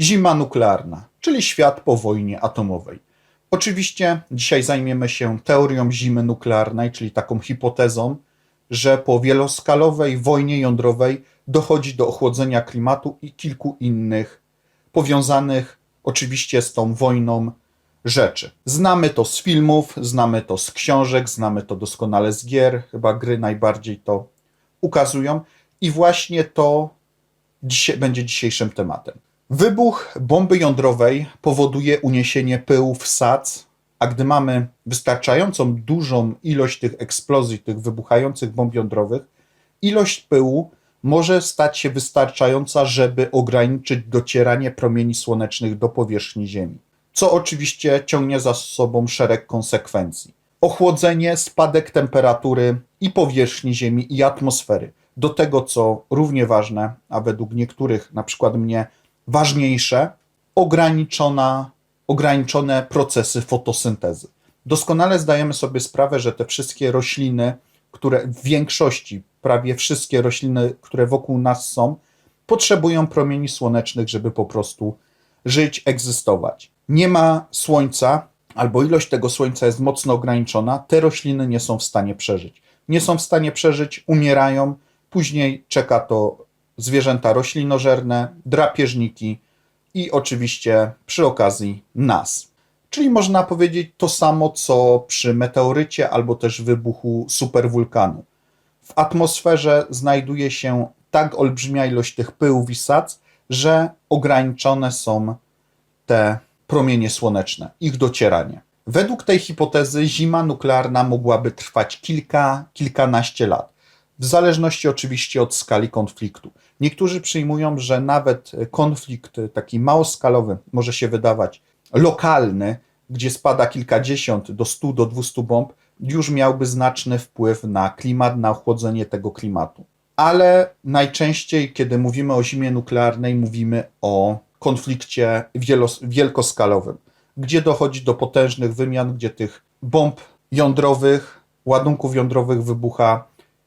Zima nuklearna, czyli świat po wojnie atomowej. Oczywiście dzisiaj zajmiemy się teorią zimy nuklearnej, czyli taką hipotezą, że po wieloskalowej wojnie jądrowej dochodzi do ochłodzenia klimatu i kilku innych powiązanych oczywiście z tą wojną rzeczy. Znamy to z filmów, znamy to z książek, znamy to doskonale z gier, chyba gry najbardziej to ukazują i właśnie to będzie dzisiejszym tematem. Wybuch bomby jądrowej powoduje uniesienie pyłów SAC, a gdy mamy wystarczającą dużą ilość tych eksplozji, tych wybuchających bomb jądrowych, ilość pyłu może stać się wystarczająca, żeby ograniczyć docieranie promieni słonecznych do powierzchni Ziemi, co oczywiście ciągnie za sobą szereg konsekwencji. Ochłodzenie, spadek temperatury i powierzchni Ziemi i atmosfery. Do tego, co równie ważne, a według niektórych, na przykład mnie, ważniejsze, ograniczona, ograniczone procesy fotosyntezy. Doskonale zdajemy sobie sprawę, że te wszystkie rośliny, które w większości, prawie wszystkie rośliny, które wokół nas są, potrzebują promieni słonecznych, żeby po prostu żyć, egzystować. Nie ma słońca, albo ilość tego słońca jest mocno ograniczona, te rośliny nie są w stanie przeżyć. Nie są w stanie przeżyć, umierają, później czeka to zwierzęta roślinożerne, drapieżniki i oczywiście przy okazji nas. Czyli można powiedzieć to samo, co przy meteorycie albo też wybuchu superwulkanu. W atmosferze znajduje się tak olbrzymia ilość tych pyłów i sac, że ograniczone są te promienie słoneczne, ich docieranie. Według tej hipotezy zima nuklearna mogłaby trwać kilka, kilkanaście lat, w zależności oczywiście od skali konfliktu. Niektórzy przyjmują, że nawet konflikt taki małoskalowy może się wydawać lokalny, gdzie spada kilkadziesiąt do 100 do 200 bomb, już miałby znaczny wpływ na klimat, na ochłodzenie tego klimatu. Ale najczęściej, kiedy mówimy o zimie nuklearnej, mówimy o konflikcie wielkoskalowym, gdzie dochodzi do potężnych wymian, gdzie tych bomb jądrowych, ładunków jądrowych wybucha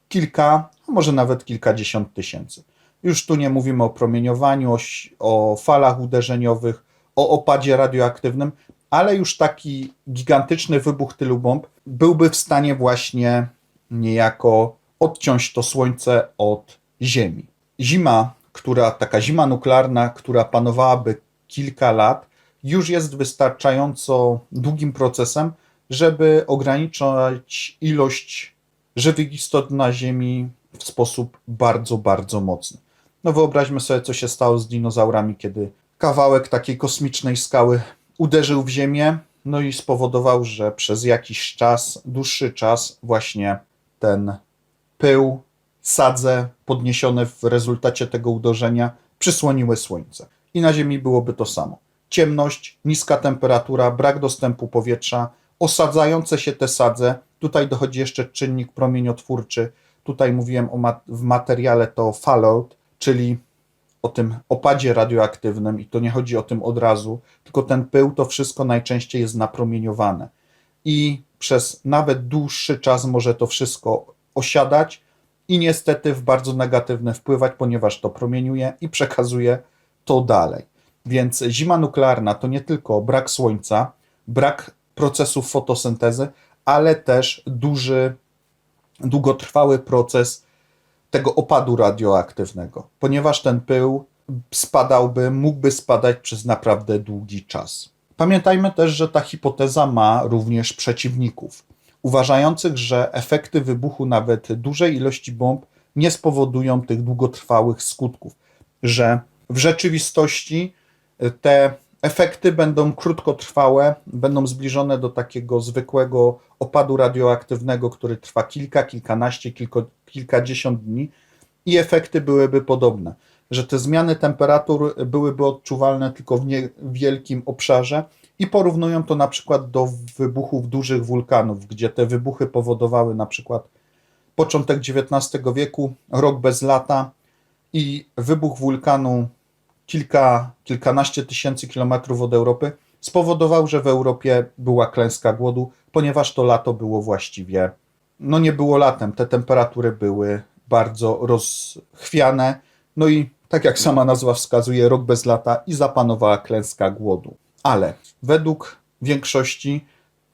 kilka, a może nawet kilkadziesiąt tysięcy. Już tu nie mówimy o promieniowaniu, o, falach uderzeniowych, o opadzie radioaktywnym, ale już taki gigantyczny wybuch tylu bomb byłby w stanie właśnie niejako odciąć to słońce od Ziemi. Zima, która, taka zima nuklearna, która panowałaby kilka lat, już jest wystarczająco długim procesem, żeby ograniczać ilość żywych istot na Ziemi w sposób bardzo, bardzo mocny. No wyobraźmy sobie, co się stało z dinozaurami, kiedy kawałek takiej kosmicznej skały uderzył w Ziemię, no i spowodował, że przez jakiś czas, dłuższy czas, właśnie ten pył, sadze podniesione w rezultacie tego uderzenia przysłoniły Słońce. I na Ziemi byłoby to samo. Ciemność, niska temperatura, brak dostępu powietrza, osadzające się te sadze. Tutaj dochodzi jeszcze czynnik promieniotwórczy. Tutaj mówiłem o w materiale to fallout, czyli o tym opadzie radioaktywnym i to nie chodzi o tym od razu, tylko ten pył to wszystko najczęściej jest napromieniowane i przez nawet dłuższy czas może to wszystko osiadać i niestety w bardzo negatywne wpływać, ponieważ to promieniuje i przekazuje to dalej. Więc zima nuklearna to nie tylko brak słońca, brak procesów fotosyntezy, ale też duży, długotrwały proces tego opadu radioaktywnego, ponieważ ten pył spadałby, mógłby spadać przez naprawdę długi czas. Pamiętajmy też, że ta hipoteza ma również przeciwników, uważających, że efekty wybuchu nawet dużej ilości bomb nie spowodują tych długotrwałych skutków, że w rzeczywistości te efekty będą krótkotrwałe, będą zbliżone do takiego zwykłego opadu radioaktywnego, który trwa kilka, kilkanaście, kilkadziesiąt dni i efekty byłyby podobne, że te zmiany temperatur byłyby odczuwalne tylko w niewielkim obszarze i porównują to na przykład do wybuchów dużych wulkanów, gdzie te wybuchy powodowały na przykład początek XIX wieku, rok bez lata i wybuch wulkanu kilka, kilkanaście tysięcy kilometrów od Europy spowodował, że w Europie była klęska głodu, ponieważ to lato było właściwie, no nie było latem, te temperatury były bardzo rozchwiane, no i Tak jak sama nazwa wskazuje, rok bez lata i zapanowała klęska głodu. Ale według większości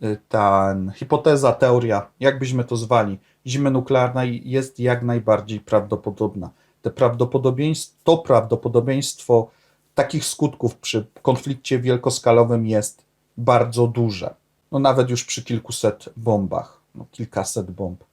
y, ta hipoteza, teoria, jakbyśmy to zwali, zimy nuklearnej jest jak najbardziej prawdopodobna. Te prawdopodobieństwo, to prawdopodobieństwo takich skutków przy konflikcie wielkoskalowym jest bardzo duże. No nawet już przy kilkuset bombach, no kilkaset bomb,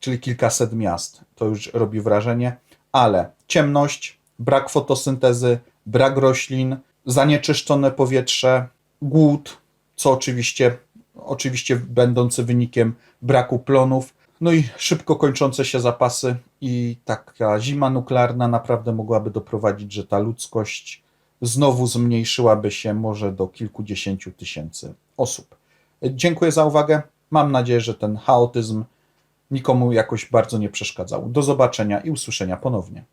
czyli kilkaset miast, to już robi wrażenie, ale ciemność, brak fotosyntezy, brak roślin, zanieczyszczone powietrze, głód, co oczywiście, oczywiście będący wynikiem braku plonów, no i szybko kończące się zapasy i taka zima nuklearna naprawdę mogłaby doprowadzić, że ta ludzkość znowu zmniejszyłaby się może do kilkudziesięciu tysięcy osób. Dziękuję za uwagę. Mam nadzieję, że ten chaotyzm nikomu jakoś bardzo nie przeszkadzał. Do zobaczenia i usłyszenia ponownie.